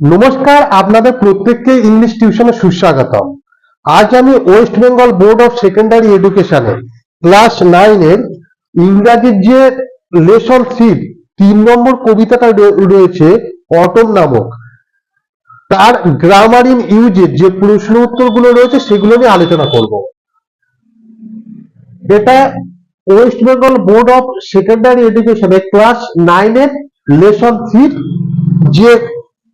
নমস্কার, আপনাদের প্রত্যেককে ইংলিশ টিউশনে সুস্বাগতম। আজ আমি West Bengal board of secondary এডুকেশনে class নাইনের ইংরাজির যে লেসন সিট তিন নম্বর কবিতাটা রয়েছে অটম নামক। তার গ্রামার ইন ইউজের যে প্রশ্ন উত্তরগুলো রয়েছে সেগুলো নিয়ে আলোচনা করব। এটা West Bengal board of secondary এডুকেশনে class নাইনের লেসন সিট যে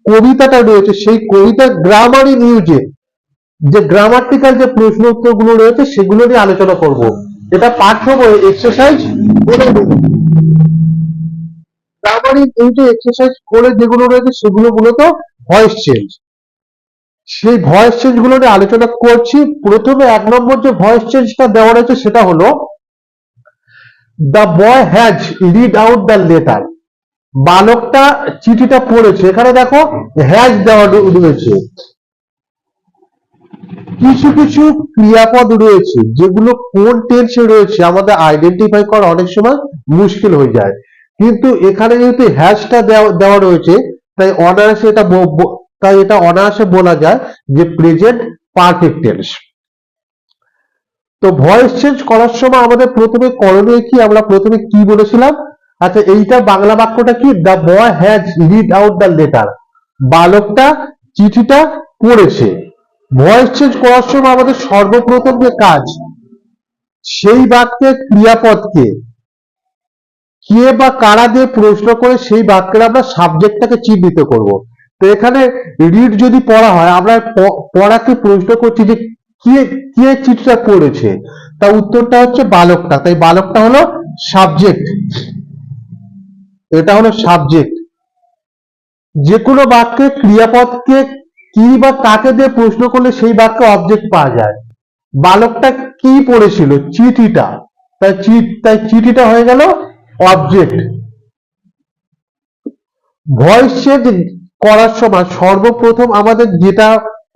কবিতাটা রয়েছে, সেই কবিতার গ্রামার ইন ইউজে যে গ্রামাটিক্যাল যে প্রশ্ন উত্তরগুলো রয়েছে, সেগুলো নিয়ে আলোচনা করব। এটা পাঠ্য বই এক্সারসাইজ গ্রামার ইন ইউজে এক্সারসাইজ করে যেগুলো রয়েছে, সেগুলো মূলত ভয়েস চেঞ্জ সেই ভয়েস চেঞ্জগুলো নিয়ে আলোচনা করছি। প্রথমে এক নম্বর যে ভয়েস চেঞ্জটা দেওয়া রয়েছে, সেটা হলো the boy has read out the letter বালকটা চিঠিটা পড়েছে। এখানে দেখো হ্যাজ দেওয়া রয়েছে। কিছু কিছু ক্রিয়াপদ রয়েছে, যেগুলো কোন টেন্সে রয়েছে আমাদের আইডেন্টিফাই করা অনেক সময় মুশকিল হয়ে যায়। কিন্তু এখানে যেহেতু হ্যাশটা দেওয়া রয়েছে, তাই অনায়াসে এটা তাই এটা অনায়াসে বলা যায় যে প্রেজেন্ট পারফেক্ট টেন্স তো ভয়েস চেঞ্জ করার সময় আমাদের প্রথমে করণীয় কি? আমরা প্রথমে কি বলেছিলাম? আচ্ছা এইটা বাংলা বাক্যটা কি? The boy has read out the letter বালকটা চিঠিটা পড়েছে। ভয়েস চেঞ্জ করার সময় আমাদের সর্বপ্রথম যে কাজ, সেই বাক্যের ক্রিয়াপদকে কে বা কারা দিয়ে প্রশ্ন করে সেই বাক্যের আমরা সাবজেক্টটাকে চিহ্নিত করব। তো এখানে রিড যদি পড়া হয়, আমরা পড়াকে প্রশ্ন করছি যে কে কে চিঠিটা পড়েছে? তা উত্তরটা হচ্ছে বালকটা। তাই বালকটা হলো সাবজেক্ট এটা হলো সাবজেক্ট যে কোনো বাক্যে ক্রিয়াপদকে কি বা কাকে দিয়ে প্রশ্ন করলে সেই বাক্যে অবজেক্ট পাওয়া যায়। বালকটা কি পড়েছিল? চিঠিটা। তাই তাই চিঠিটা হয়ে গেল অবজেক্ট ভয়েস চেঞ্জ করার সময় সর্বপ্রথম আমাদের যেটা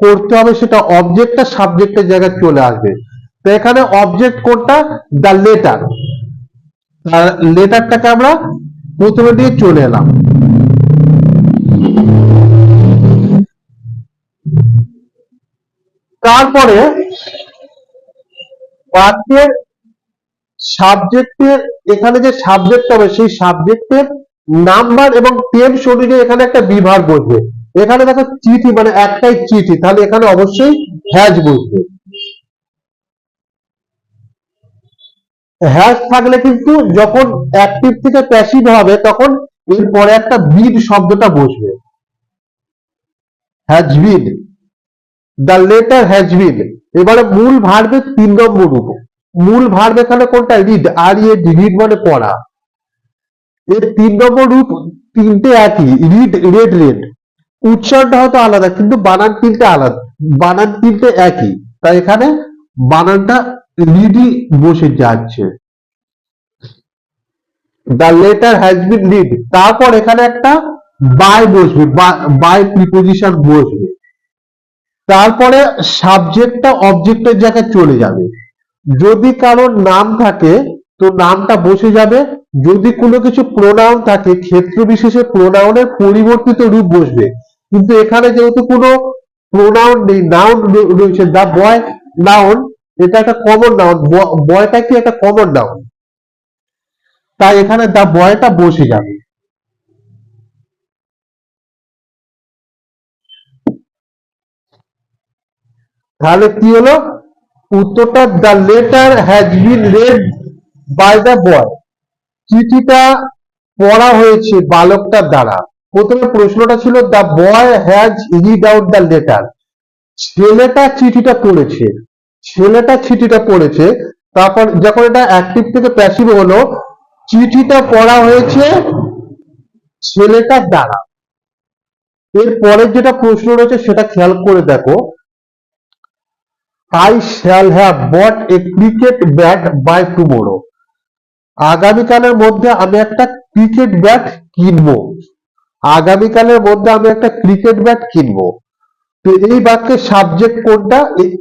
করতে হবে সেটা অবজেক্টটা সাবজেক্টের জায়গায় চলে আসবে। তো এখানে অবজেক্ট কোনটা? দ্য লেটার লেটারটাকে আমরা প্রথমে দিয়ে চলে এলাম। তারপরে বাক্যের সাবজেক্টের এখানে যে সাবজেক্ট হবে, সেই সাবজেক্টের নাম্বার এবং টেন্স অনুযায়ী এখানে একটা বিভাগ বসবে। এখানে দেখো চিঠি মানে একটাই চিঠি, তাহলে এখানে অবশ্যই হ্যাজ বসবে। হ্যাজ থাকলে কিন্তু যখন অ্যাক্টিভ থেকে প্যাসিভ হবে, তখন এরপরে একটা বিড শব্দটা বসবে। Has the letter has been এবারে মূল ভার্বের তিন নম্বর রূপ। মূল ভার্ব এখানে কোনটা? রিড আর ইয়ে রিড মানে পড়া। এর তিন নম্বর রূপ তিনটে একই। রিড রেড রেড উচ্চারণটা হয়তো আলাদা, কিন্তু বানান তিনটে আলাদা। বানান তিনটে একই। তাই এখানে বানানটা রিডই বসে যাচ্ছে। The letter has been read তারপর এখানে একটা বাই বসবে বাই প্রিপোজিশন বসবে। তারপরে সাবজেক্টটা অবজেক্টের জায়গায় চলে যাবে। যদি কারোর নাম থাকে, তো নামটা বসে যাবে। যদি কোনো কিছু প্রোনাউন থাকে, ক্ষেত্র বিশেষে প্রোনাউনের পরিবর্তিত রূপ বসবে। কিন্তু এখানে যেহেতু কোনো প্রোনাউন নেই নাউন রয়েছে দা বয় নাউন এটা একটা কমন নাউন বয়টা কি একটা কমন নাউন তাই এখানে দা বয়টা বসে যাবে। তাহলে কি হলো? উত্তরটা the letter has been read by the boy চিঠিটা পড়া হয়েছে বালকটার দ্বারা। প্রথমে প্রশ্নটা ছিল the boy has read out the letter ছেলেটা চিঠিটা পড়েছে ছেলেটা চিঠিটা পড়েছে, তারপর যখন এটা অ্যাক্টিভ থেকে প্যাসিভ হলো, চিঠিটা পড়া হয়েছে ছেলেটার দ্বারা। এর পরের যেটা প্রশ্ন রয়েছে সেটা খেয়াল করে দেখো। I shall have bought a cricket bat by tomorrow আগামীকালের মধ্যে আমি একটা ক্রিকেট ব্যাট কিনবো। আগামীকালের মধ্যে আমি একটা ক্রিকেট ব্যাট কিনবো। তো এই বাক্যের সাবজেক্ট কোনটা?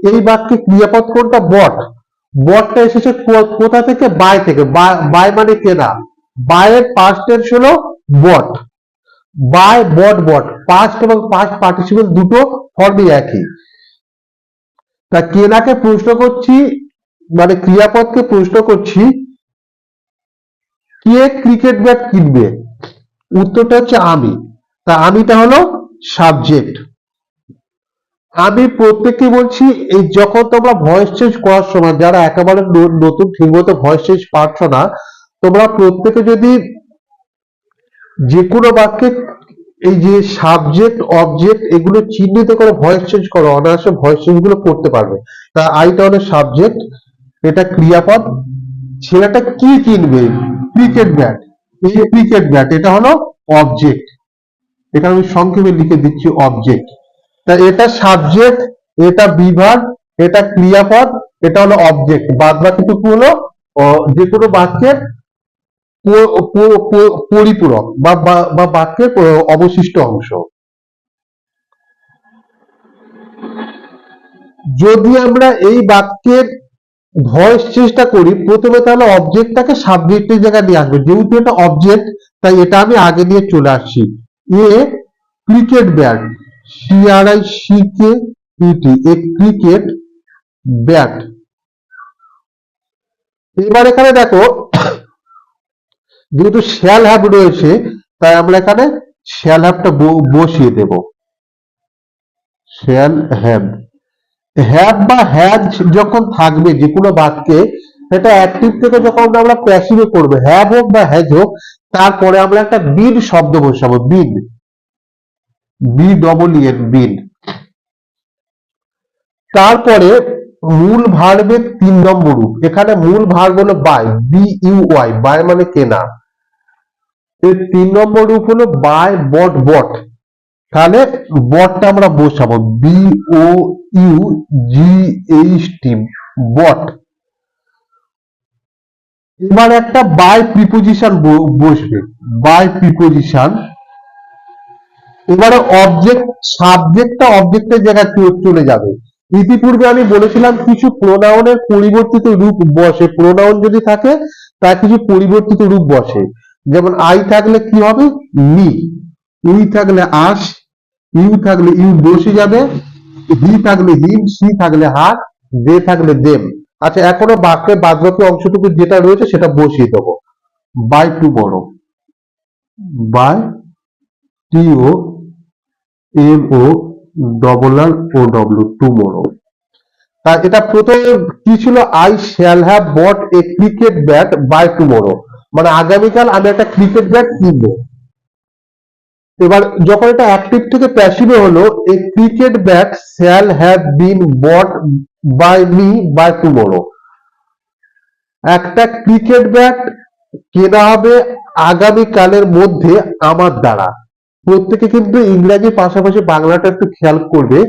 এই বাক্যে ক্রিয়াপদ কোনটা? বট বটটা এসেছে কোথা থেকে? বাই থেকে। বাই মানে কেনা। বাইয়ের পাস্ট টেন্স হলো bought buy bought bought past এবং পাস্ট পার্টিসিপেল দুটো ফর্মই একই। তা কেনাকে প্রশ্ন করছি মানে ক্রিয়াপদকে প্রশ্ন করছি, কে ক্রিকেট ব্যাট কিনবে? উত্তরটা হচ্ছে আমি। তা আমিটা হলো সাবজেক্ট আমি প্রত্যেককে বলছি, এই যখন তোমরা ভয়েস চেঞ্জ করার সময়, যারা একেবারে নতুন ঠিকমতো ভয়েস চেঞ্জ পারছ না, তোমরা প্রত্যেকে যদি যে কোনো বাক্যে এই যে সাবজেক্ট অবজেক্ট এগুলো চিহ্নিত করে ভয়েস চেঞ্জ করো, অনায়াসে ভয়েস চেঞ্জগুলো করতে পারবে। তা আইটা হলো সাবজেক্ট এটা ক্রিয়াপদ, ছেলেটা কি কিনবে ক্রিকেট ব্যাট এই ক্রিকেট ব্যাট এটা হলো অবজেক্ট এটা আমি সংক্ষেপে লিখে দিচ্ছি অবজেক্ট তা এটা সাবজেক্ট এটা বিভাগ, এটা ক্রিয়াপদ, এটা হলো অবজেক্ট বাদ বাকিটুকু হলো যে কোনো বাক্যের পরিপূরক বা বাক্যের অবশিষ্ট অংশ। যদি আমরা এই বাক্যের ভয়েস চেষ্টা করি, প্রথমে তাহলে অবজেক্টটাকে সাবজেক্টের জায়গায় নিয়ে আসবে। যেহেতু এটা অবজেক্ট তাই এটা আমি আগে নিয়ে চলে আসছি। A cricket bat C R I C K E T a cricket bat এবার এখানে দেখো, যেহেতু শ্যাল রয়েছে, তাই আমরা এখানে শ্যাল বসিয়ে দেব। শ্যাল হ্যাভ হ্যাভ বা হ্যাজ যখন থাকবে, যে কোনো বাক্যে এটা অ্যাক্টিভ থেকে যখন আমরা প্যাসিভে করব হ্যাভ হোক বা হ্যাজ হোক, তারপরে আমরা একটা বিন শব্দ বসাবো বিন বি বিন তারপরে মূল ভার্বের তিন নম্বর রূপ এখানে মূল ভার্ব হলো buy B U Y buy মানে কেনা। এর তিন নম্বর রূপ হলো বাই বট বট তাহলে বটটা আমরা বসাবো। B O U G H T bought এবার একটা বাই প্রিপোজিশন বসবে। বাই প্রিপোজিশন এবারে অবজেক্ট সাবজেক্টটা অবজেক্টের জায়গায় চলে যাবে। ইতিপূর্বে আমি বলেছিলাম কিছু প্রোনাউনের পরিবর্তিত রূপ বসে। প্রোনাউন যদি থাকে, তার কিছু পরিবর্তিত রূপ বসে। যেমন আই থাকলে কি হবে? মি। উই থাকলে আস ইউ থাকলে ইউ বসে যাবে, হি থাকলে হিম, সি থাকলে হাত দে থাকলে দেম। আচ্ছা এখনও বাক্যের বাদবাকি অংশটুকু যেটা রয়েছে সেটা বসিয়ে দেবো। বাই টু বড় by T O M O double R O W tomorrow তা এটা প্রথমে কি ছিল? I shall have bought a cricket bat by tomorrow মানে আগামীকাল আমি একটা ক্রিকেট ব্যাট কিনবো। এবার যখন এটা অ্যাক্টিভ থেকে প্যাসিভে হলো a cricket bat shall have been bought by me by tomorrow একটা ক্রিকেট ব্যাট কেনা হবে আগামীকালের মধ্যে আমার দ্বারা। প্রত্যেকে কিন্তু ইংরাজি পাশাপাশি বাংলাটা একটু খেয়াল করবে।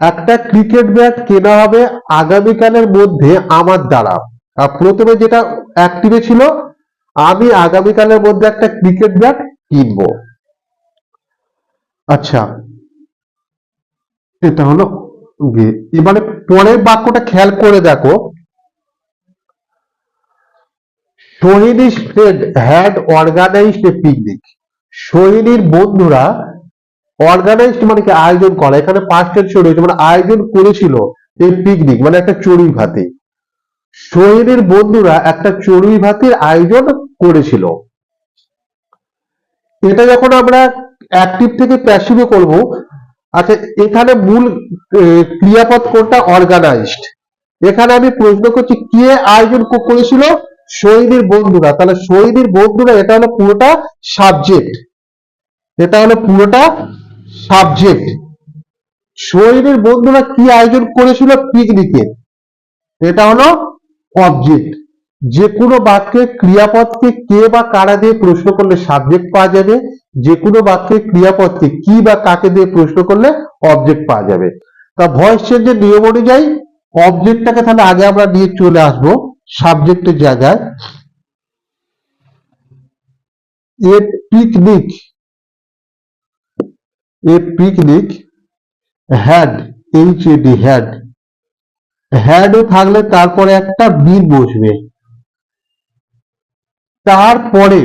একটা ক্রিকেট ব্যাট কেনা হবে আগামীকালের মধ্যে আমার দ্বারা। প্রথমে যেটা অ্যাক্টিভে ছিল, আমি আগামীকালের মধ্যে একটা ক্রিকেট ব্যাট কিনবো। আচ্ছা এটা হলো এবারে পরের বাক্যটা খেয়াল করে দেখো। সোহিনী's friend had organized a picnic সোহিনীর বন্ধুরা অর্গানাইজড মানে কি আয়োজন করা। এখানে পাঁচ টেন্স রয়েছে মানে আয়োজন করেছিল এই পিকনিক মানে একটা চড়ুই ভাতি। সোহিনীর বন্ধুরা একটা চড়ুই ভাতির আয়োজন করেছিল। এটা যখন আমরা অ্যাক্টিভ থেকে প্যাসিভে করব আচ্ছা এখানে মূল ক্রিয়াপদ কোনটা অর্গানাইজড এখানে আমি প্রশ্ন করছি, কে আয়োজন করেছিল? শহীদের বন্ধুরা। তাহলে শহীদের বন্ধুরা, এটা হলো পুরোটা সাবজেক্ট এটা হলো পুরোটা সাবজেক্ট শহীদের বন্ধুরা কি আয়োজন করেছিল পিকনিকে এটা হলো অবজেক্ট যে কোনো বাক্যে ক্রিয়াপদকে কে বা কারা দিয়ে প্রশ্ন করলে সাবজেক্ট পাওয়া যাবে যে কোনো বাক্যে ক্রিয়াপদকে কি বা কাকে দিয়ে প্রশ্ন করলে অবজেক্ট পাওয়া যাবে। তা ভয়েস চেঞ্জের নিয়ম অনুযায়ী অবজেক্টটাকে তাহলে আগে আমরা নিয়ে চলে আসব সাবজেক্টের জায়গায়। A picnic a picnic had H A D had হ্যাডও থাকলে তারপরে একটা বিন বসবে। তারপরে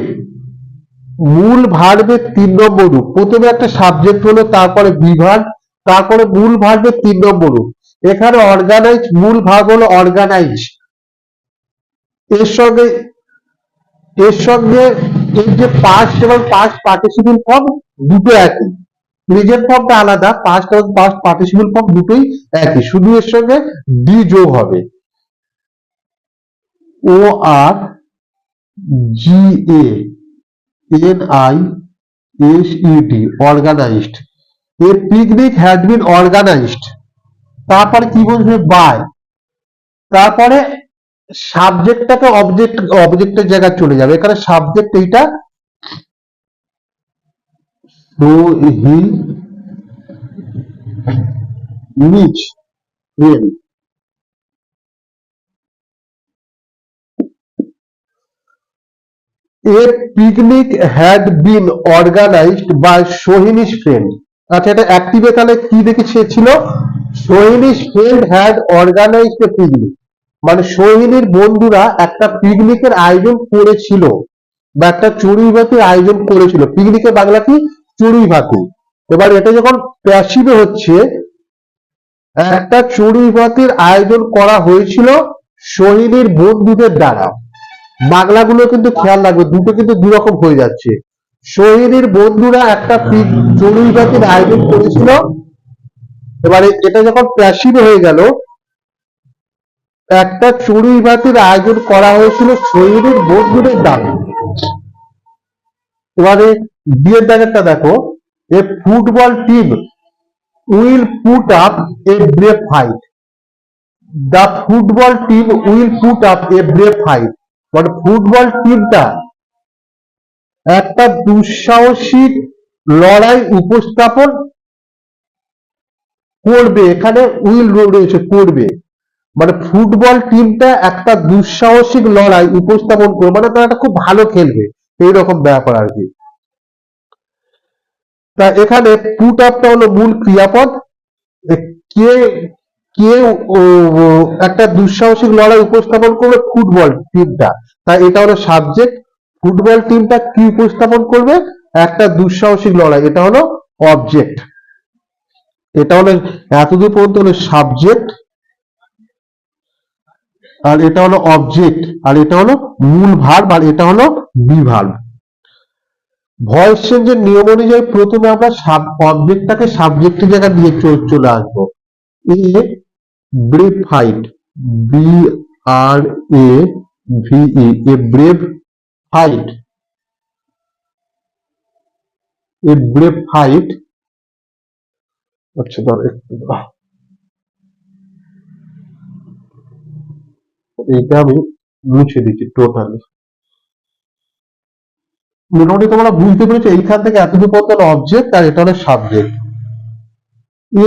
মূল ভার্বের তিন নম্বর রূপ। প্রথমে একটা সাবজেক্ট হলো, তারপরে বিভাগ তারপরে মূল ভার্বের তিন নম্বর রূপ। এখানে অর্গানাইজ মূল ভার্ব হলো অর্গানাইজ এর সঙ্গে এর সঙ্গে এর যে পাস্ট এবং পাস্ট পার্টিসিপেল ফর্ম দুটো একই। প্রেজেন্ট ফর্মটা আলাদা পাস্ট এবং পাস্ট পার্টিসিপেল ফর্ম দুটোই একই, শুধু এর সঙ্গে ডি যোগ হবে। O R G A N I S U T organised a picnic had been organised তারপরে কি বলবে? বাই তারপরে সাবজেক্টটাকে অবজেক্ট অবজেক্টের জায়গায় চলে যাবে। এখানে সাবজেক্ট এইটা তো হি নিচ রেল a picnic had been organized by সোহিনী's friend. আচ্ছা এটা অ্যাক্টিভে তাহলে কি দেখেছে ছিল? সোহিনী's friend had organized a picnic. মানে সোহিনীর বন্ধুরা একটা পিকনিকের আয়োজন করেছিল বা একটা চড়ুই ভাতির আয়োজন করেছিল। পিকনিকের বাংলা কি? চড়ুই ভাতি এবার এটা যখন প্যাসিভে হচ্ছে একটা চড়ুই ভাতির আয়োজন করা হয়েছিল শহীদের বন্ধুদের দ্বারা। বাংলাগুলো কিন্তু খেয়াল রাখবে দুটো কিন্তু দুরকম হয়ে যাচ্ছে। সোহিনীর বন্ধুরা একটা চড়ুই ভাতির আয়োজন করেছিল। এবারে এটা যখন প্যাসিভ হয়ে গেল একটা চড়ুই ভাতির আয়োজন করা হয়েছিল শহীদের বন্ধুদের দ্বারা। এবারে বিয়ের দাগেরটা দেখো, a football team will put up a brave fight. The football team will put up a brave fight. মানে ফুটবল টিমটা একটা দুঃসাহসিক লড়াই উপস্থাপন করবে, এখানে উইল রয়েছে, করবে। মানে ফুটবল টিমটা একটা দুঃসাহসিক লড়াই উপস্থাপন করবে মানে তারা একটা খুব ভালো খেলবে, এইরকম ব্যাপার আর কি। তা এখানে পুট আপটা হলো মূল ক্রিয়াপদ। কে কে একটা দুঃসাহসিক লড়াই উপস্থাপন করবে ফুটবল টিমটা তাই এটা হলো সাবজেক্ট ফুটবল টিমটা কি উপস্থাপন করবে? একটা দুঃসাহসিক লড়াই। এটা হলো অবজেক্ট এটা হলো এতদূর পর্যন্ত হলো সাবজেক্ট আর এটা হলো অবজেক্ট আর এটা হলো মূল ভার্ব আর এটা হলো বিভার্ব ভয়েস চেঞ্জের নিয়ম অনুযায়ী প্রথমে আমরা অবজেক্টটাকে সাবজেক্টের জায়গায় নিয়ে চ- চলে আসব। A brave fight B R A V E a brave fight a brave fight আচ্ছা ধর একটু এইটা আমি মুছে দিচ্ছি টোটালি মোটামুটি তোমরা বুঝতে পেরেছ এইখান থেকে এতটুকু পর্যন্ত অবজেক্ট আর এটা হলো subject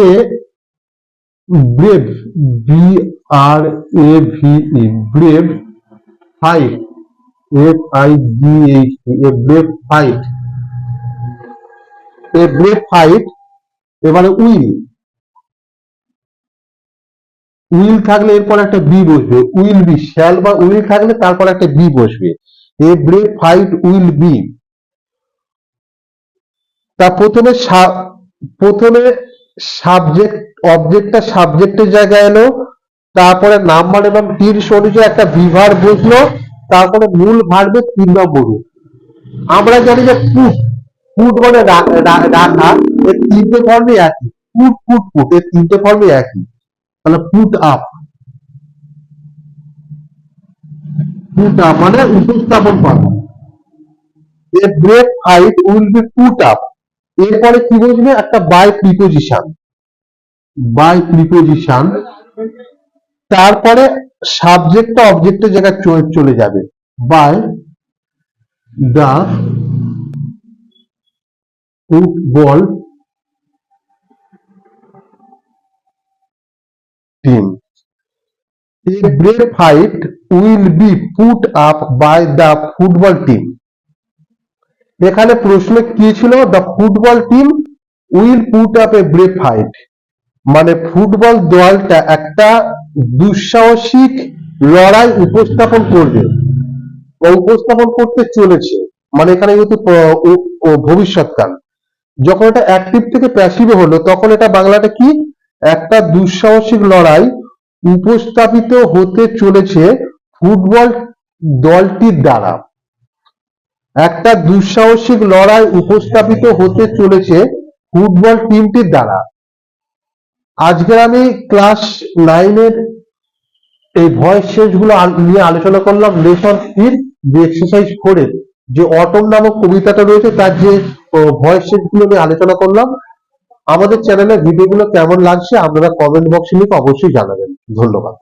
a brave B R A V E brave fight F I G H a brave fight a brave fight এবারে উইল। উইল থাকলে এরপর একটা বি বসবে। উইল বি শ্যাল বা উইল থাকলে তারপর একটা বি বসবে। A brave fight will be তা প্রথমে প্রথমে সাবজেক্ট অবজেক্টটা সাবজেক্টের জায়গায় এলো, তারপরে নাম্বার এবং তীর অনুযায়ী একটা বিভার বসল, তারপরে মূল ভার্বের তিন নম্বর আমরা জানি যে পুট পুট মানে রাখা, এর তিনটে ফর্মই একই। পুট পুট পুট এর তিনটে ফর্মই একই। তাহলে পুট আপ পুট মানে উপস্থাপন করা। A brave fight will be put up এরপরে কি বসবে একটা বাই প্রিপোজিশন বাই প্রিপোজিশন তারপরে অবজেক্টের জায়গায় চলে যাবে। By the football team A brave fight will be put up by the football team এখানে প্রশ্ন কি ছিল? The football team will put up a brave fight মানে ফুটবল দলটা একটা দুঃসাহসিক লড়াই উপস্থাপন করবে উপস্থাপন করতে চলেছে। মানে এখানে যেহেতু ভবিষ্যৎকাল। যখন এটা অ্যাক্টিভ থেকে প্যাসিভে হলো, তখন এটা বাংলাটা কি? একটা দুঃসাহসিক লড়াই উপস্থাপিত হতে চলেছে ফুটবল দলটির দ্বারা। একটা দুঃসাহসিক লড়াই উপস্থাপিত হতে চলেছে ফুটবল টিমটির দ্বারা। আজকের আমি ক্লাস নাইনের এই ভয়েস চেঞ্জগুলো নিয়ে আলোচনা করলাম লেসন থ্রির যে এক্সারসাইজ ফোরের যে অটম নামক কবিতাটা রয়েছে তার যে ভয়েস চেঞ্জগুলো নিয়ে আলোচনা করলাম। আমাদের চ্যানেলে ভিডিওগুলো কেমন লাগছে আপনারা কমেন্ট বক্সে লিখে অবশ্যই জানাবেন। ধন্যবাদ।